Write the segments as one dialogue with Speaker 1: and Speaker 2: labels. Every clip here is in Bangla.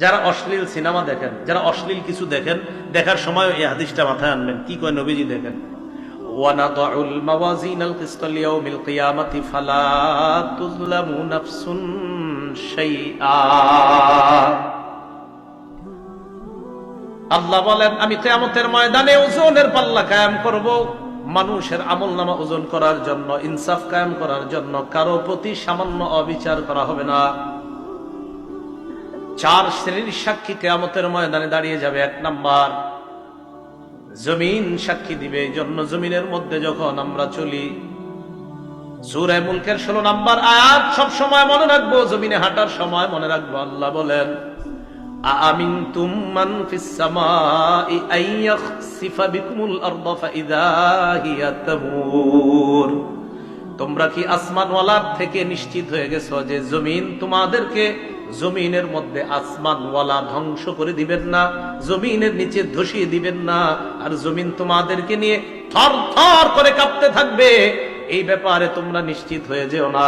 Speaker 1: যারা অশ্লীল সিনেমা দেখেন যারা অশ্লীল কিছু দেখেন দেখার সময় এই হাদিসটা মাথায় আনবেন কি কয় নবীজি দেখেন ونضع الموازين القسط ليوم القيامة فلا تظلم نفس شيئا আল্লাহ বলেন আমি কেয়ামতের ময়দানে ওজনের পাল্লা কায়েম করব মানুষের আমল নামা ওজন করার জন্য ইনসাফ কায়েম করার জন্য কারো প্রতি সামান্য অবিচার করা হবে না চার শ্রেণির সাক্ষী কেয়ামতের ময়দানে দাঁড়িয়ে যাবে, এক নাম্বার। জমিন সাক্ষী দিবে, এই জন্য জমিনের মধ্যে যখন আমরা চলি সুরায় মুলকের ষোলো নাম্বার আয়াত, সব সময় মনে রাখব, জমিনে হাঁটার সময় মনে রাখব, আল্লাহ বলেন আমিন তুমান ফিস সামাই আইয়াখসিফা বিকুমুল আরদা ফাইদা হিয়া তামুর। তোমরা কি আসমানওয়ালার থেকে নিশ্চিত হয়ে গেছো যে জমিন তোমাদেরকে জমিনের মধ্যে আসমানওয়ালা ধ্বংস করে দিবেন না, জমিনের নিচে ধসিয়ে দিবেন না, আর জমিন তোমাদেরকে নিয়ে থর থর করে কাঁপতে থাকবে। এই ব্যাপারে তোমরা নিশ্চিত হয়ে যেও না।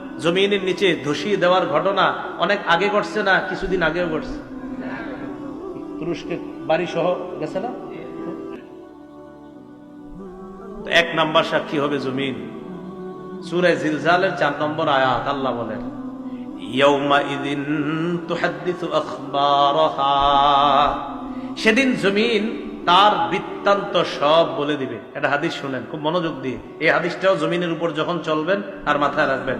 Speaker 1: জমিনের নিচে ধসিয়ে দেওয়ার ঘটনা অনেক আগে ঘটছে না, কিছুদিন আগেও ঘটছে। তুরস্কে বাড়ি সহ গেছে না? এক নাম্বার সাক্ষী হবে জমিন। সুরে জিলজালের চার নম্বর আয়াত, আল্লাহ বলেন সেদিন জমিন তার বৃত্তান্ত সব বলে দিবে। এটা হাদিস শুনেন, খুব মনোযোগ দিয়ে। এই হাদিসটাও জমিনের উপর যখন চলবেন, আর মাথায় রাখবেন।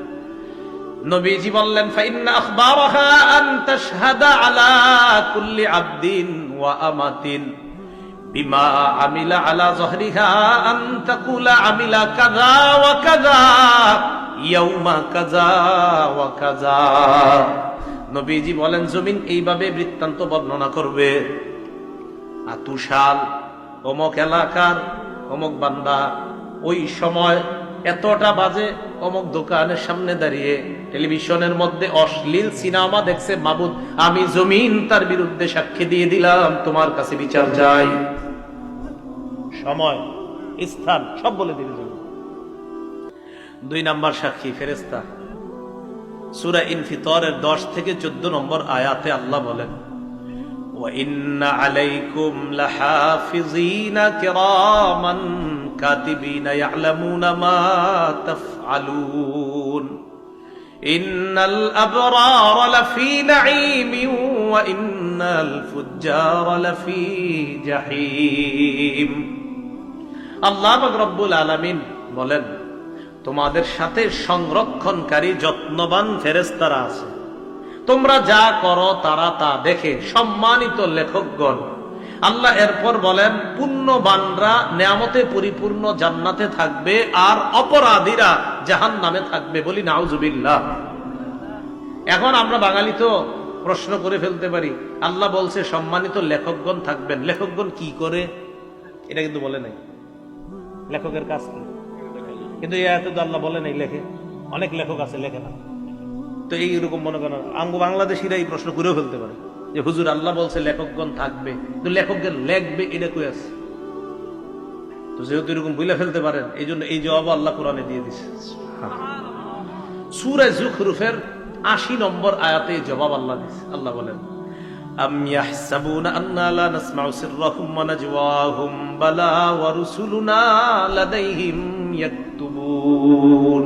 Speaker 1: নবীজি বললেন আলা কুল্লি ওয়া আমিলা আলা আমিলা ইয়াউমা নবীজি বলেন, জমিন এইভাবে বৃত্তান্ত বর্ণনা করবে। আতুশাল অমক এলাকার অমক বান্দা, ওই সময় এতটা বাজে অমক দোকানের সামনে দাঁড়িয়ে টেলিভিশনের মধ্যে অশ্লীল সিনেমা দেখছে মাবুদ আমি জমিন তার বিরুদ্ধে সাক্ষী দিয়ে দিলাম তোমার কাছে বিচার যাই সময় স্থান সব বলে দিবে জমিন দুই নাম্বার সাক্ষী ফেরেস্তা সুরা ইনফিতরের দশ থেকে চোদ্দ নম্বর আয়াতে আল্লাহ বলেন وإن عليكم لحافظين كراما كاتبين يعلمون ما تفعلون إن الأبرار لفي نعيم وإن الفجار لفي جحيم আল্লাহ রব্বুল আলামিন বলেন তোমাদের সাথে সংরক্ষণকারী যত্নবান ফেরেস্তারা আছে তোমরা যা করো তারা তা দেখে সম্মানিত লেখকগণ আল্লাহ এরপর বলেন পুণ্যবানরা নেয়ামতে পরিপূর্ণ জান্নাতে থাকবে আর অপরাধীরা জাহান নামে থাকবে বলি নাউজুবিল্লাহ। এখন আমরা বাঙালি তো প্রশ্ন করে ফেলতে পারি, আল্লাহ বলছে সম্মানিত লেখকগণ থাকবেন। লেখকগণ কি করে? এটা কিন্তু বলে নাই। লেখকের কাজ কি? কিন্তু আয়াতে তো আল্লাহ বলে নাই লেখে। অনেক লেখক আছে, লেখে না। তো এইরকম মনে করেন, আঙ্গ বাংলাদেশিরা এই প্রশ্ন করেও ফেলতে পারে যে, হুজুর আল্লাহ বলছে লেখকগণ থাকবে। তো লেখকগণ লেখবে এটা কই আছে? তো যেহেতু এরকম বুঝলে ফেলতে পারেন এই জন্য এই জবাব আল্লাহ কোরআনে দিয়ে দিছে সুরায় জুখরুফের আশি নম্বর আয়াতে এই জবাব আল্লাহ দিছে আল্লাহ বলেন أم يحسبون أنا لا نسمع سرهم ونجواهم بلى ورسلنا لديهم يكتبون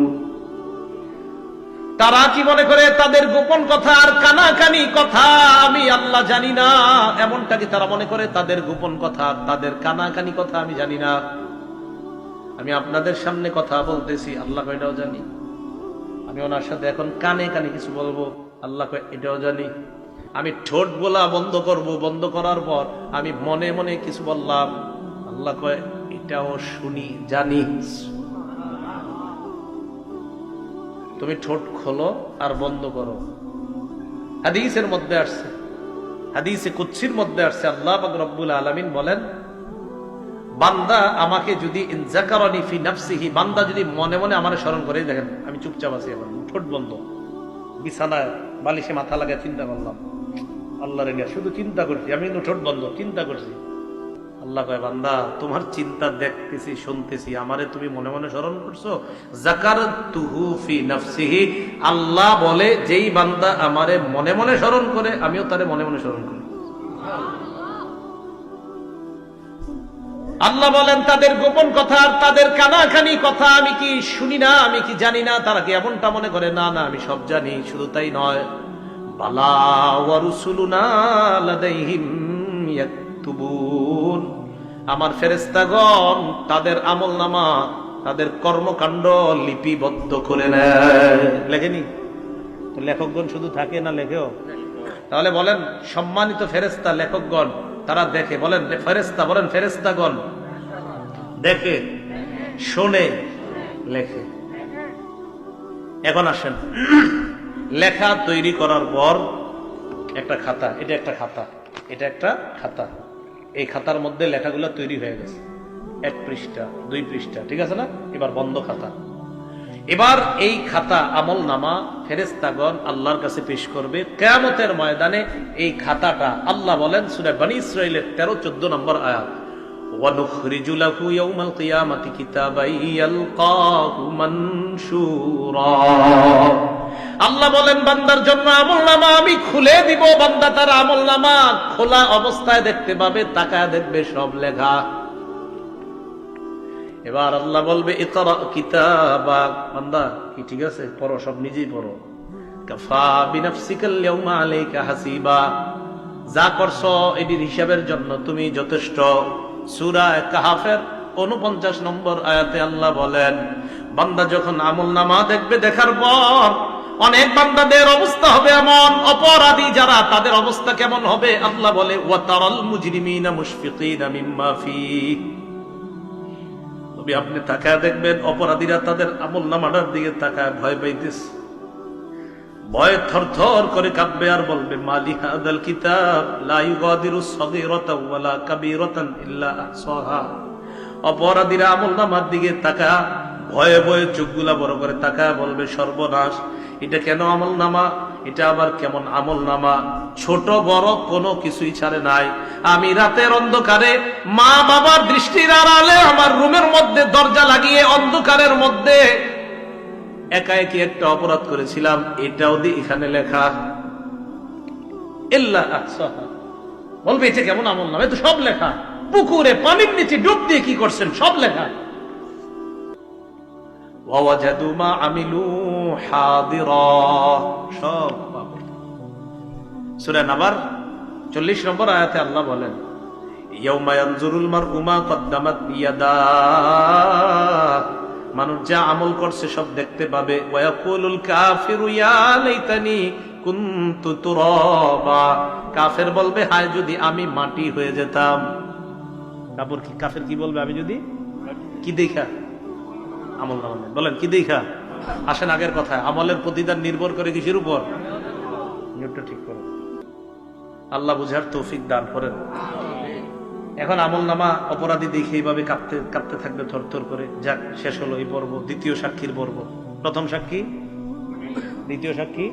Speaker 1: তারা কি মনে করে তাদের গোপন কথা আর কানাকানি কথা আমি আল্লাহ জানি না এমনটা কি তারা মনে করে তাদের গোপন কথা আর তাদের কানাকানি কথা আমি জানি না আমি আপনাদের সামনে কথা বলতেছি, আল্লাহ এটাও জানি। আমি ওনার সাথে এখন কানে কানে কিছু বলব, আল্লাহ এটাও জানি। আমি ঠোঁট বলা বন্ধ করব, বন্ধ করার পর আমি মনে মনে কিছু বললাম, আল্লাহ কয়, এটাও শুনি, জানি। তুমি ঠোঁট খোলো আর বন্ধ করো। হাদিসের মধ্যে আসছে, হাদিসে কুচ্ছির মধ্যে আসছে, আল্লাহ রব্বুল আলামিন বলেন বান্দা আমাকে যদি ইনজাকারনি ফি নাফসিহি, বান্দা যদি মনে মনে আমার স্মরণ করে দেখেন, আমি চুপচাপ আছি ঠোঁট বন্ধ, বিছানায় বালিশে মাথা লাগা চিন্তা করলাম। আল্লাহর নিয়ে শুধু চিন্তা করছি, আমি কিন্তু ঠোঁট বন্ধ, চিন্তা করছি। আল্লাহ কয়, বান্দা, তোমার চিন্তা দেখতেছি, শুনতেছি, আমারে তুমি মনে মনে স্মরণ করছ? জাকার তুহু ফি নাফসিহি, আল্লাহ বলে, যেই বান্দা আমারে মনে মনে স্মরণ করে, আমিও তারে মনে মনে স্মরণ করি। আল্লাহ বলেন, তাদের গোপন কথা আর তাদের কানাখানি কথা আমি কি শুনি না, আমি কি জানি না, তারা কি এমনটা মনে করে? না না, আমি সব জানি, শুধু তাই নয়। আমার ফেরেশতাগণ তাদের আমলনামা, তাদের কর্মকাণ্ড লিপিবদ্ধ করে নেয়। লেখেনি? লেখকগণ শুধু থাকে না লেখেও? তাহলে বলেন, সম্মানিত ফেরেস্তা লেখকগণ তারা দেখে, বলেন ফেরেস্তা বলেন ফেরেস্তাগণ দেখে, শোনে, লেখে। এখন আসেন। লেখা তৈরি করার পর একটা খাতা, এটা একটা খাতা, এটা একটা খাতা। এই খাতার মধ্যে লেখাগুলো তৈরি হয়ে গেছে। এক পৃষ্ঠা, দুই পৃষ্ঠা, ঠিক আছে না? এবার বন্ধ খাতা। এবার এই খাতা আমল নামা ফেরেস্তাগণ আল্লাহর কাছে পেশ করবে। কেয়ামতের ময়দানে এই খাতাটা আল্লাহ বলেন, সুরে বানী ইসরায়েলের তেরো, চোদ্দ নম্বর আয়াত আল্লাহ বলেন, বান্দার জন্য আমল নামা আমি খুলে দিব। বান্দা তার আমল নামা খোলা অবস্থায় দেখতে পাবে, তাকায় দেখবে সব লেখা। এবার আল্লাহ বলবে কিতাবা। বান্দা ঠিক আছে? পড়ো, সব নিজেই পড়ো। যা করছ হিসাবের জন্য তুমি যথেষ্ট। সূরা কাহাফের 49 নম্বর আয়াতে আল্লাহ বলেন, বান্দা যখন দেখবে, দেখার পর অনেক বান্দাদের অবস্থা হবে এমন। অপরাধী যারা, তাদের অবস্থা কেমন হবে? আল্লাহ বলে ওয়াতারাল মুজরিমিনা মুশফিকিনা মিম্মা ফিহি। তবে আপনি তাকায় দেখবেন, অপরাধীরা তাদের আমল নামাটার দিকে তাকায় ভয় পাইতেছে। ভয় থর করে কাঁপবে আর বলবে, মালি হাদাল কিতাব, লা ইউগাদিরু সগীরাতাও ওয়ালা কাবীরাতান ইল্লা আহসাহা। অপরাধীরা আমল নামার দিকে তাকা ভয়ে ভয়ে চোখগুলা বড় করে তাকা বলবে, সর্বনাশ, এটা কেন আমল নামা এটা আবার কেমন আমল নামা ছোট, বড় কোনো কিছুই ছাড়ে নাই। আমি রাতের অন্ধকারে মা বাবার দৃষ্টির আড়ালে আমার রুমের মধ্যে দরজা লাগিয়ে অন্ধকারের মধ্যে একা একই একটা অপরাধ করেছিলাম। এটাও দিয়ে এখানে লেখা। বলবে, এটা কেমন আমল নামা তো সব লেখা। পুকুরে পানির নিচে ডুব দিয়ে কি করছেন? সব লেখা। ওয়াজাদু মা আমিলু হাদিরা সব পাবে সূরা নাবার 40 নম্বর আয়াতে আল্লাহ বলেন ইয়াদা মানুষ যা আমল করছে সব দেখতে পাবে। কাফের বলবে, হায়, যদি আমি মাটি হয়ে যেতাম। কাপড় কি, কাফের কি বলবে, আমি যদি? কি দেখা? আমল নামা বলেন, কি দেখা? আসেন আগের কথা আমলের প্রতিদান নির্ভর করে কিসের উপর? ঠিক করো আল্লাহ বুঝার তৌফিক দান করেন। এখন আমল নামা অপরাধী দেখে এইভাবে কাঁপতে কাঁপতে থাকবে থরথর করে। যাক, শেষ হলো এই পর্ব, দ্বিতীয় সাক্ষীর পর্ব। প্রথম সাক্ষী? দ্বিতীয় সাক্ষী?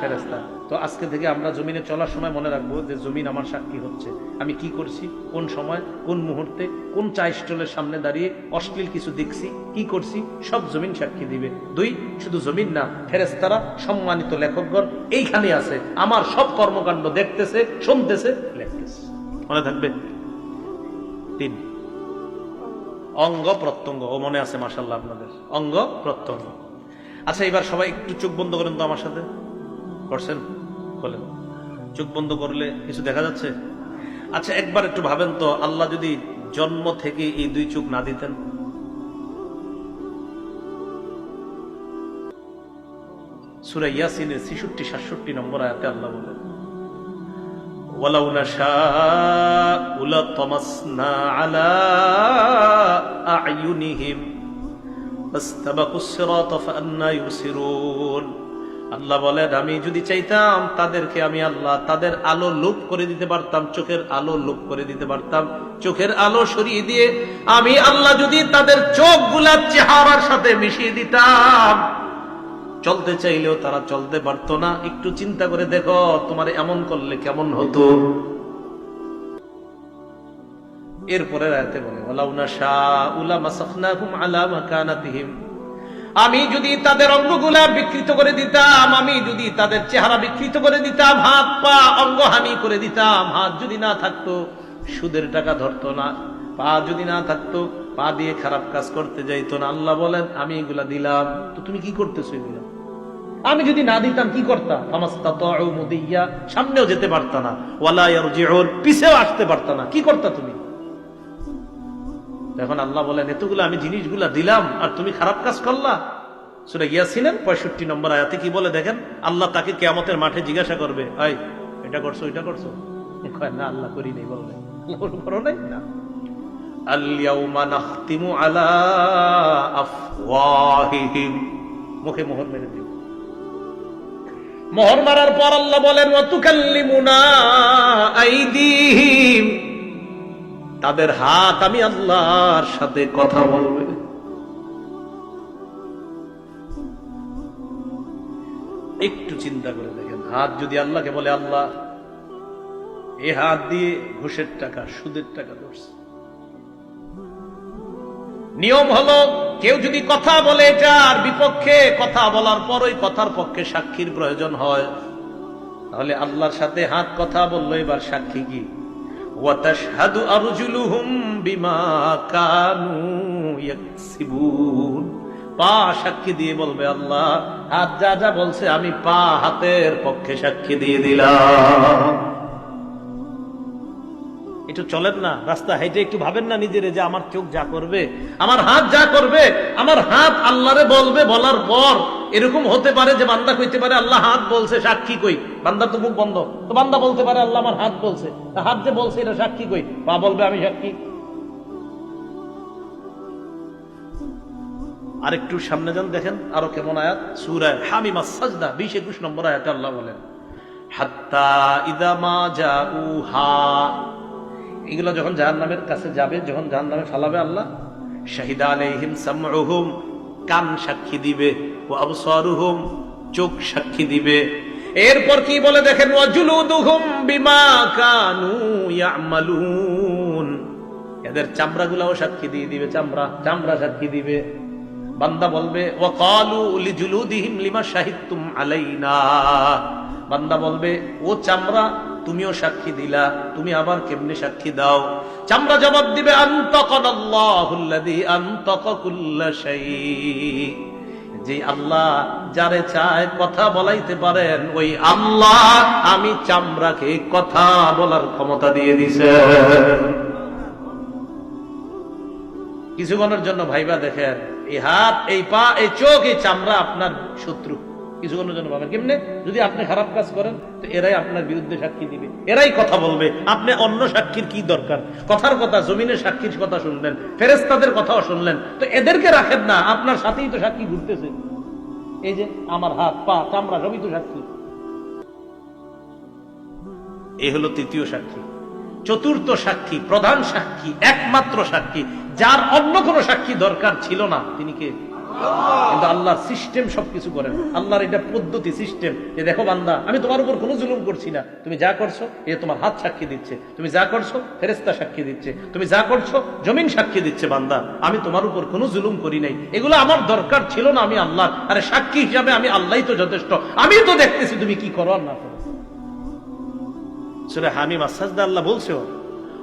Speaker 1: ফেরেস্তা তো আজকে থেকে আমরা জমিনে চলার সময় মনে রাখব যে জমিন আমার সাক্ষী হচ্ছে। আমি কি করছি? কোন সময়? কোন মুহূর্তে? কোন চা স্টলের সামনে দাঁড়িয়ে অশ্লীল কিছু দেখছি? কি করছি? সব জমিন সাক্ষী দিবে। দুই, শুধু জমিন না ফেরেস্তারা সম্মানিত লেখকগণ এইখানে আছে। আমার সব কর্মকাণ্ড দেখতেছে, শুনতেছে, লেখতেছে। মনে থাকবে? তিন। অঙ্গ প্রত্যঙ্গ। ও মনে আছে মাসাল্লাহ আপনাদের। অঙ্গ প্রত্যঙ্গ। আচ্ছা এবার সবাই একটু চোখ বন্ধ করেন তো আমার সাথে। করছেন? বলেন চোখ বন্ধ করলে কিছু দেখা যাচ্ছে আচ্ছা একবার একটু ভাবেন তো আল্লাহ যদি জন্ম থেকে এই দুই চোখ না দিতেন সুরা ইয়াসিনের ছিষট্টি সাতষট্টি নম্বর আয়াতে আল্লাহ বলেন ولو نشاء لطمسنا على أعينهم فاستبقوا الصراط فأنا يبصرون আল্লাহ বলেন, আমি যদি চাইতাম তাদেরকে আমি আল্লাহ তাদের আলো লোপ করে দিতে পারতাম, চোখের আলো লোপ করে দিতে পারতাম, চোখের আলো সরিয়ে দিয়ে আমি আল্লাহ যদি তাদের চোখগুলা চেহারার সাথে মিশিয়ে দিতাম। চলতে চাইলেও তারা চলতে পারতো না। একটু চিন্তা করে দেখো, তোমার এমন করলে কেমন হতো? এরপরে রাতে বলে ওলাউনা শাহ উলা মাসাখনাহুম আলা মাকানাতিহিম। আমি যদি তাদের অঙ্গগুলা বিকৃত করে দিতাম, আমি যদি তাদের চেহারা বিকৃত করে দিতাম, হাত পা অঙ্গহানি করে দিতাম, হাত যদি না থাকতো, সুদের টাকা ধরতো না, পা যদি না থাকতো, পা দিয়ে খারাপ কাজ করতে যাইতো না। আল্লাহ বলেন, আমি এগুলা দিলাম। তো তুমি কি করতেছো এগুলা? আমি যদি না দিতাম, কি করতাম? সামনেও যেতে পারত না। ওয়ালা পিছেও আসতে পারতা না। কি করতা তুমি? এখন আল্লাহ বলেন, এতগুলো আমি জিনিসগুলা দিলাম আর তুমি খারাপ কাজ করলা? সুরা ইয়াসিনের পঁয়ষট্টি নম্বর আয়াতে কি বলে দেখেন? আল্লাহ তাকে কেয়ামতের মাঠে জিজ্ঞাসা করবে আই এটা করছ এটা করছ? না, আল্লাহ করি নেই বলবে করো নাই? না। মুখে মোহর মেরে দিও। মোহর মারার পর আল্লাহ বলেন তাদের হাত আমি আল্লাহর সাথে কথা বলবে। একটু চিন্তা করে দেখেন, হাত যদি আল্লাহকে বলে, আল্লাহ, এ হাত দিয়ে ঘুষের টাকা, সুদের টাকা ধরছে। নিয়ম হলো, কেউ যদি কথা বলে এটার বিপক্ষে কথা বলার পর ওই কথার পক্ষে সাক্ষীর প্রয়োজন হয়, তাহলে আল্লাহর সাথে হাত কথা বলল, এবার সাক্ষী কি? পা সাক্ষী দিয়ে বলবে, আল্লাহ, হাত যা যা বলছে, আমি পা হাতের পক্ষে সাক্ষী দিয়ে দিলাম। একটু চলেন না, রাস্তা হেঁটে একটু ভাবেন না নিজের যে আমার চোখ যা করবে, আমার হাত যা করবে, আমার হাত আল্লাহরে বলবে বলার পর এরকম হতে পারে যে বান্দা কইতে পারে, আল্লাহ, হাত বলছে, সাক্ষী কই? বান্দার তো মুখ বন্ধ। তো বান্দা বলতে পারে, আল্লাহ আমার হাত বলছে। হাত যে বলছে, এটা সাক্ষী কই? পা বলবে, আমি সাক্ষী। আরেকটু সামনে যান, দেখেন আরও কেমন আয়াত। সুরায় বিশ একুশ নম্বর আয়াত আল্লাহ বলেন, হাত্তা এগুলো যখন জাহান্নামের কাছে যাবে, যখন জাহান্নামে ফালাবে আল্লাহ, শাহিদা আলাইহিম সামউহুম। কান সাক্ষী দিবে ও আবসারুহুম। চোখ সাক্ষী দিবে এরপর কি বলে দেখেন এদের চামড়াগুলাও সাক্ষী দিয়ে দিবে, চামড়া চামড়া সাক্ষী দিবে। বান্দা বলবে, ওয়াকালু লিজুলুদিহিম লিমা শাহিদতুম আলাইনা। বান্দা বলবে, ও চামড়া, তুমিও সাক্ষী দিলা, তুমি আবার কেমনে সাক্ষী দাও? চামড়া জবাব দিবে আন্তকাল্লাহুল্লাযী আনতাকা কুল্লা শাই যে আল্লাহ যারে চায় কথা বলাইতে পারেন, ওই আল্লাহ আমি চামড়াকে কথা বলার ক্ষমতা দিয়ে দিছে। কিছুক্ষণের জন্য ভাইবা দেখেন, এই হাত, এই পা, এই চোখ, এই চামড়া আপনার শত্রু। কিছুক্ষণের জন্য ভাবেন। কেমনে? যদি আপনি খারাপ কাজ করেন, তো এরাই আপনার বিরুদ্ধে সাক্ষী দিবে। এরাই কথা বলবে, আপনি অন্য সাক্ষীর কি দরকার? কথার কথা, জমিনের সাক্ষীর কথা শুনলেন ফেরেস্তাদের কথাও শুনলেন। তো এদেরকে রাখেন না, আপনার সাথেই তো সাক্ষী ঘুরতেছে। এই যে আমার হাত, পা, চামড়া, সবই তো সাক্ষী। এই হলো তৃতীয় সাক্ষী। চতুর্থ সাক্ষী, প্রধান সাক্ষী, একমাত্র সাক্ষী। যার অন্য কোনো সাক্ষী দরকার ছিল না, তিনি কে? কিন্তু আল্লাহর সিস্টেম সবকিছু করেন। আল্লাহর এটা পদ্ধতি সিস্টেম যে দেখো বান্দা, আমি তোমার উপর কোনো জুলুম করছি না। তুমি যা করছ, এ তোমার হাত সাক্ষী দিচ্ছে। তুমি যা করছ ফেরেস্তা সাক্ষী দিচ্ছে। তুমি যা করছ, জমিন সাক্ষী দিচ্ছে বান্দা। আমি তোমার উপর কোনো জুলুম করি নাই। এগুলো আমার দরকার ছিল না আমি আল্লাহ আরে সাক্ষী হিসাবে আমি আল্লাহ তো যথেষ্ট। আমি তো দেখতেছি তুমি কি করো আর না করো। সুরে হামিম আসাজদা আল্লাহ বলছো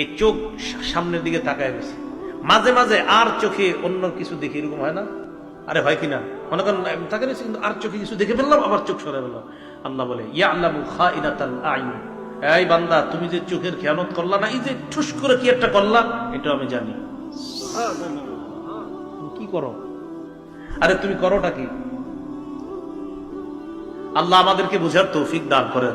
Speaker 1: এই চোখ সামনের দিকে তাকায় গেছে মাঝে মাঝে আর চোখে অন্য কিছু দেখি এরকম হয় না? আরে হয় কিনা মনে করেন, তাকে কিন্তু আর চোখে কিছু দেখে ফেললাম, আবার চোখ সরে ফেললাম। আল্লাহ বলে ইয়া আল্লাহ খাইনাতাল আইন। এই বান্দা, তুমি যে চোখের খেয়ানত করলা না, এই যে ঠুস করে কি একটা করলা এটা আমি জানি। কি করো? আরে তুমি করোটা কি? আল্লাহ আমাদেরকে বুঝার তৌফিক দান করেন।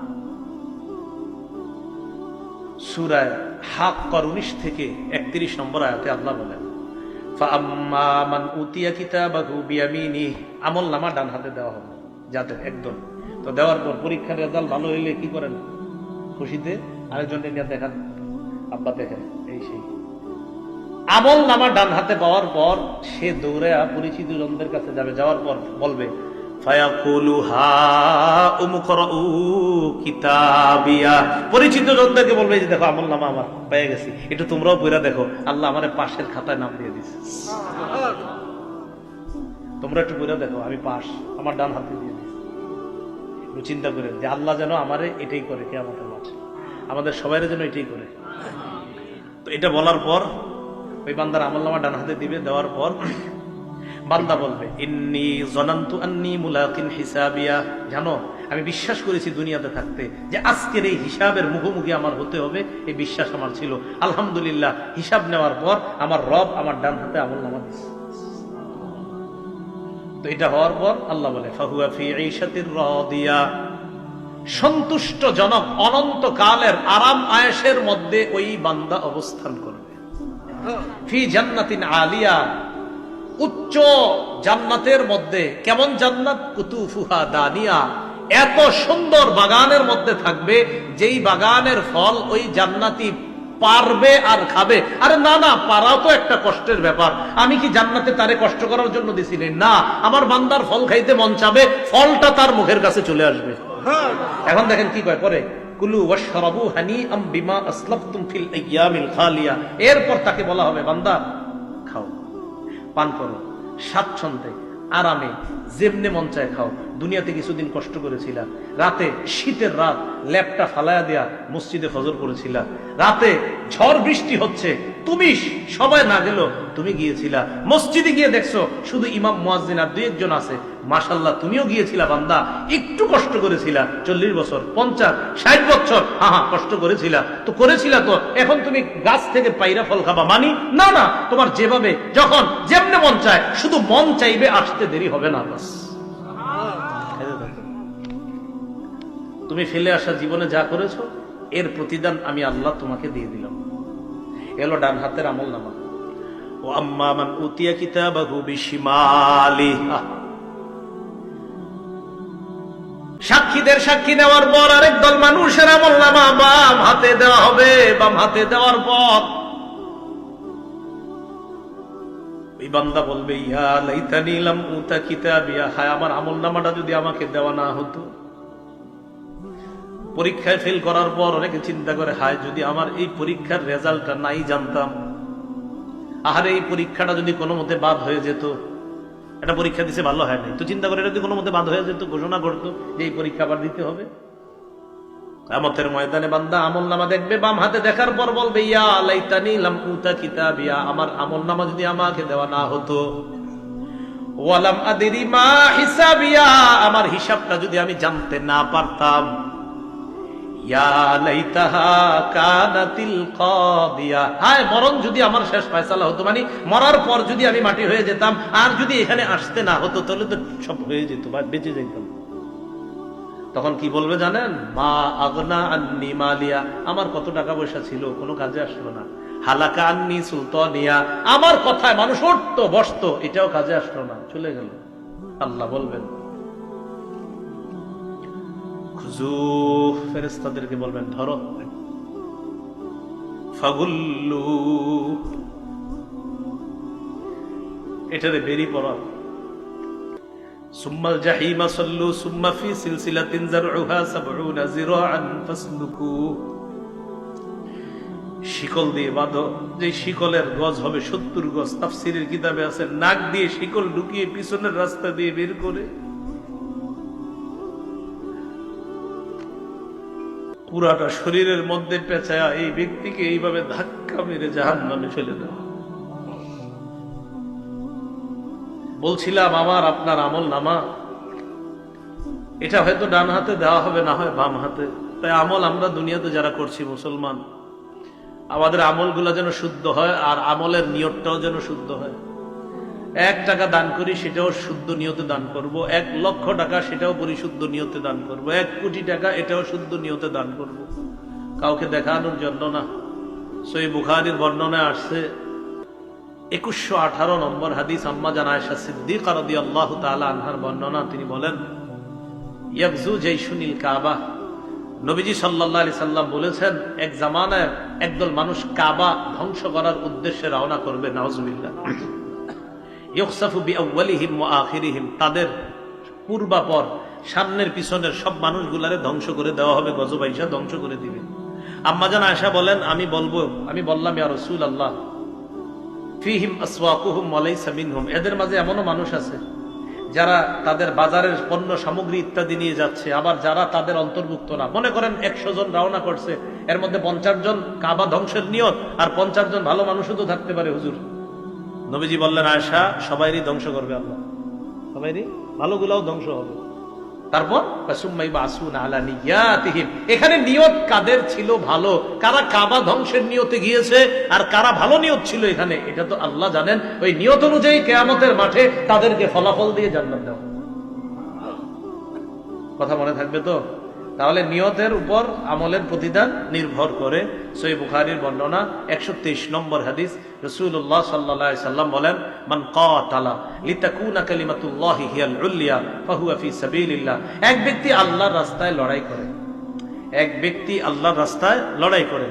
Speaker 1: সুরায় হাক কর উনিশ থেকে একত্রিশ নম্বর আয়াতে আল্লাহ বলেন আমল নামা ডান হাতে দেওয়া হবে, যাদের একদম তো দেওয়ার পর পরীক্ষার রেজাল্ট ভালো হইলে কি করেন? খুশিতে আরেকজনকে নিয়ে দেখান, আব্বা দেখেন, এই সেই। আমল নামা ডান হাতে পাওয়ার পর সে দৌড়ে পরিচিত জনদের কাছে যাবে, যাওয়ার পর বলবে পরিচিত জনদেরকে বলবে যে দেখো আমল নামা আমার পেয়ে গেছি। এটা তোমরাও পড়া দেখো। আল্লাহ আমার পাশের খাতায় নাম দিয়ে দিছে। তোমরা একটু পড়া দেখো, আমি পাশ, আমার ডান হাতে দিয়ে চিন্তা করে যে আল্লাহ যেন আমারে এটাই করে কে আমাদের মাঝে আমাদের সবাই যেন এটাই করে। তো এটা বলার পর, ওই বান্দার আমল নামা ডান হাতে দিবে, দেওয়ার পর বান্দা বলবে, ইন্নি জনান্তু আন্নি মুলাকিন হিসাবিয়া। জানো, আমি বিশ্বাস করেছি দুনিয়াতে থাকতে যে আজকের এই হিসাবের মুখোমুখি আমার হতে হবে, এই বিশ্বাস আমার ছিল। আলহামদুলিল্লাহ, হিসাব নেওয়ার পর আমার রব আমার ডান হাতে আমল নামা তো এটা হওয়ার পর আল্লাহ বলে, ফাহুয়া ফি ঈশাতির রাদিয়া। অনন্ত কালের আরাম আয়েশের মধ্যে ওই বান্দা অবস্থান করবে। ফি জান্নাতিন আলিয়া। উচ্চ জান্নাতের মধ্যে, কেমন জান্নাত? কুতুফুহা দানিয়া। এত সুন্দর বাগানের মধ্যে থাকবে, যেই বাগানের ফল ওই জান্নাতি পারবে আর খাবে। আরে না না, পারাও তো একটা কষ্টের ব্যাপার। আমি কি জান্নাতে তারে কষ্ট করার জন্য দিছিলি? না, আমার বান্দার ফল খাইতে মন চাবে, ফলটা তার মুখের কাছে চলে আসবে। এখন দেখেন কি কয়, পরে, কুলু ওয়াশরাবু হানিআম বিমা আসলাফতুম ফিল আইয়ামিল খালিয়া। এরপর তাকে বলা হবে, বান্দা পান করো, স্বাচ্ছন্দ্যে, আরামে, যেমনে মন চায় খাও। দুনিয়াতে কিছুদিন কষ্ট করেছিলা। রাতে শীতের রাত ল্যাপটা ফালায়া দেয়া মসজিদে ফজর করেছিলা। রাতে ঝড় বৃষ্টি হচ্ছে, তুমি সবাই না গেল তুমি গিয়েছিলা। মসজিদে গিয়ে দেখছ, শুধু ইমাম মোয়াজিন আর দুই একজন আছে। মাশাল্লাহ তুমিও গিয়েছিলা বান্দা, একটু কষ্ট করেছিলা, চল্লিশ বছর, পঞ্চাশ, ষাট বছর হ্যাঁ হ্যাঁ কষ্ট করেছিলা। তো করেছিলা তো, এখন তুমি গাছ থেকে পাইরা ফল খাবা, মানি? না না, তোমার যেভাবে, যখন যেমনে মন চায়, শুধু মন চাইবে, আসতে দেরি হবে না, বাস। তুমি ফেলে আসা জীবনে যা করেছ, এর প্রতিদান আমি আল্লাহ তোমাকে দিয়ে দিলাম। এলো ডান হাতের আমল নামা। ও আম্মা মান উতিয়া কিতাবাহু বিশিমালি। সাক্ষীদের সাক্ষী নেওয়ার পর আরেক দল মানুষের আমল নামা বাম হাতে দেওয়া হবে। বাম হাতে দেওয়ার পর ওই বলবে, ইয়া লাইতানি লাম উতা কিতাবিয়া। হায়, আমার আমল নামাটা যদি আমাকে দেওয়া না হতো। পরীক্ষায় ফেল করার পর অনেকে চিন্তা করে, হায়, যদি আমার এই পরীক্ষার রেজাল্টটা নাই জানতাম, আহারে এই পরীক্ষাটা যদি কোনো মতে বাদ হয়ে যেত এটা পরীক্ষা দিছে, ভালো হয় নাই। তো চিন্তা করে যদি কোনো মতে বাদ হয়ে যেত, ঘোষণা করতো যে এই পরীক্ষা আবার দিতে হবে। কামতের ময়দানে বান্দা আমল নামা দেখবে, বাম হাতে দেখার পর বলবে, ইয়া লাইতানি লাম উতা কিতাবিয়া। আমার আমল নামা যদি আমাকে দেওয়া না হতো ওয়ালাম আদেরি মা হিসাবিয়া। আমার হিসাবটা যদি আমি জানতে না পারতাম মানে তখন কি বলবে জানেন? মা আগনা আন্নি মালিয়া। আমার কত টাকা পয়সা ছিল, কোনো কাজে আসলো না। হালাকা আন্নি সুলতানিয়া। আমার কথায় মানুষ উঠতো, বসতো, এটাও কাজে আসলো না, চলে গেল। আল্লাহ বলবেন ফেরেস্তাদেরকে বলবেন, ধরো। ফাগুল্লু, এটারে সুম্মাল জাহিমা সল্লু সুম্মা ফি সিলসিলা তিন শিকল দিয়ে বাঁধো। যে শিকলের গজ হবে সত্তর গজ, তাফসিরের কিতাবে আছে, নাক দিয়ে শিকল ঢুকিয়ে পিছনের রাস্তা দিয়ে বের করে। পুরাটা শরীরের মধ্যে পেঁচায়া এই ব্যক্তিকে এইভাবে ধাক্কা মেরে জাহান নামে ফেলে দেওয়া। বলছিলাম, আমার, আপনার আমল নামা। এটা হয়তো ডান হাতে দেওয়া হবে, না হয় বাম হাতে। তাই আমল আমরা দুনিয়াতে যারা করছি, মুসলমান, আমাদের আমলগুলো যেন শুদ্ধ হয় আর আমলের নিয়তটাও যেন শুদ্ধ হয়। এক টাকা দান করি, সেটাও শুদ্ধ নিয়তে দান করব। এক লক্ষ টাকা, সেটাও পরিশুদ্ধ নিয়তে দান করব। এক কোটি টাকা, এটাও শুদ্ধ নিয়তে দান করব। কাউকে দেখানোর জন্য না। সই বুখারির বর্ণনায় আসছে, একুশশো আঠারো নম্বর হাদিস আম্মা জানায়শা সিদ্দিক রদি আল্লাহ তালা আনহার বর্ণনা, তিনি বলেন ইয়াকজু জৈশুনিল কাবা। নবীজি সাল্লাহ আলি সাল্লাম বলেছেন, এক জামানায় একদল মানুষ কাবা ধ্বংস করার উদ্দেশ্যে রওনা করবে নওয়াজবিল্লাহ তাদের পূর্বাপর, সামনের পিছনের সব মানুষগুলারে ধ্বংস করে দেওয়া হবে গজবাইশা ধ্বংস করে দিবে। আম্মাজান আয়সা বলেন, আমি বলব, আমি বললাম, ইয়া রসুল আল্লাহ ফিহিম আসওয়াকুহুম ওয়ালাইসা মিনহুম। এদের মাঝে এমনও মানুষ আছে, যারা তাদের বাজারের পণ্য, সামগ্রী ইত্যাদি নিয়ে যাচ্ছে, আবার যারা তাদের অন্তর্ভুক্ত না। মনে করেন একশো জন রওনা করছে, এর মধ্যে পঞ্চাশ জন কাবা ধ্বংসের নিয়ত, আর পঞ্চাশ জন ভালো মানুষও তো থাকতে পারে, হুজুর। নবীজি বললেন আয়সা সবাইরই ধ্বংস করবে আল্লাহ। সবাইরই? ভালোগুলাও ধ্বংস হবে। তারপর। এখানে নিয়ত কাদের ছিল ভালো? কারা কাবা ধ্বংসের নিয়তে গিয়েছে আর কারা ভালো নিয়ত ছিল এখানে? এটা তো আল্লাহ জানেন। ওই নিয়ত অনুযায়ী কেয়ামতের মাঠে তাদেরকে ফলাফল দিয়ে জান্নাত দেওয়া কথা মনে থাকবে তো? তাহলে নিয়তের উপর আমলের প্রতিদান নির্ভর করে। সই বুখারির বর্ণনা একশো তেইশ নম্বর হাদিস। রসুল্লাহ সাল্লা সাল্লাম বলেন, মান কাতালা লিতাকুনা কালিমাতুল্লাহি সাবিলিল্লাহ। এক ব্যক্তি আল্লাহর রাস্তায় লড়াই করে। এক ব্যক্তি আল্লাহর রাস্তায় লড়াই করে।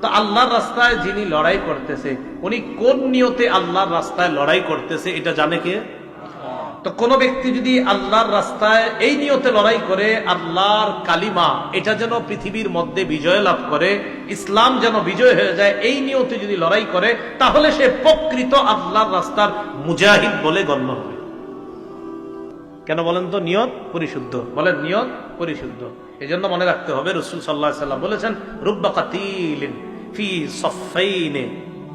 Speaker 1: তো আল্লাহর রাস্তায় যিনি লড়াই করতেছে, উনি কোন নিয়তে আল্লাহর রাস্তায় লড়াই করতেছে, এটা জানে কে? তো কোন ব্যক্তি যদি আল্লাহর রাস্তায় এই নিয়তে লড়াই করে, আল্লাহর কালিমা, এটা যেন পৃথিবীর মধ্যে বিজয় লাভ করে, ইসলাম যেন বিজয় হয়ে যায়, এই নিয়তে যদি লড়াই করে, তাহলে সে প্রকৃত আল্লাহর রাস্তার মুজাহিদ বলে গণ্য হবে। কেন বলেন তো? নিয়ত পরিশুদ্ধ। বলেন, নিয়ত পরিশুদ্ধ। এই জন্য মনে রাখতে হবে, রসুল সাল্লাহ সাল্লাম বলেছেন রুব্বা কাতিলিন ফি সফাইনে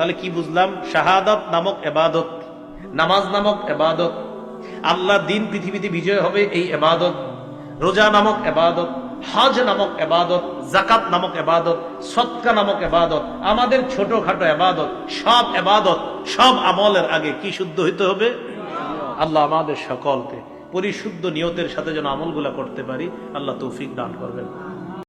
Speaker 1: তাহলে কি বুঝলাম? শাহাদত নামক এবাদত। নামাজ নামক এবাদত। আল্লাহ দিন পৃথিবীতে বিজয় হবে এই এবাদত। রোজা নামক এবাদত। হজ নামক এবাদত। জাকাত নামক এবাদত। সৎকা নামক এবাদত। আমাদের ছোটখাটো এবাদত। সব এবাদত, সব আমলের আগে কি শুদ্ধ হইতে হবে? আল্লাহ আমাদের সকলকে পরিশুদ্ধ নিয়তের সাথে যেন আমলগুলা করতে পারি। আল্লাহ তৌফিক দান করবেন।